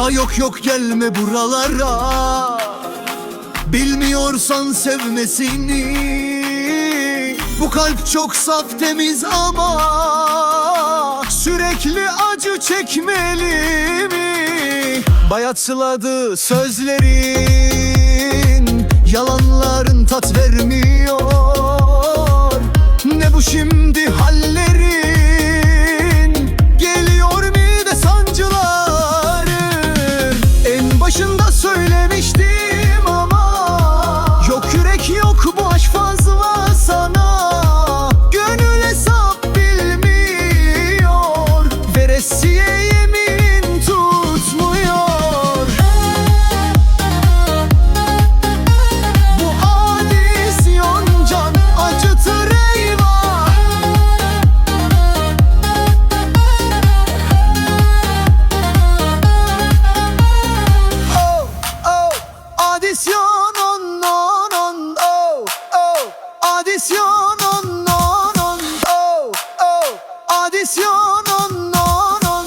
Aa yok yok gelme buralara. Bilmiyorsan sevmesini. Bu kalp çok saf temiz ama Sürekli acı çekmeli mi? Bayatladı sözlerin Yalanların tat vermiyor adisyon on on. On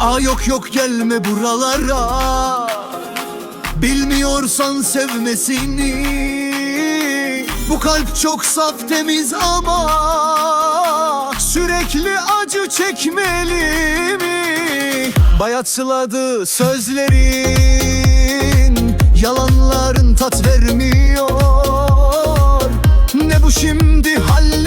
Aa yok yok gelme buralara. Bilmiyorsan sevmesini. Bu kalp çok saf temiz ama Sürekli acı çekmeli mi? Bayatladı sözlerin Yalanların tat vermiyor. Ne bu şimdi hallerin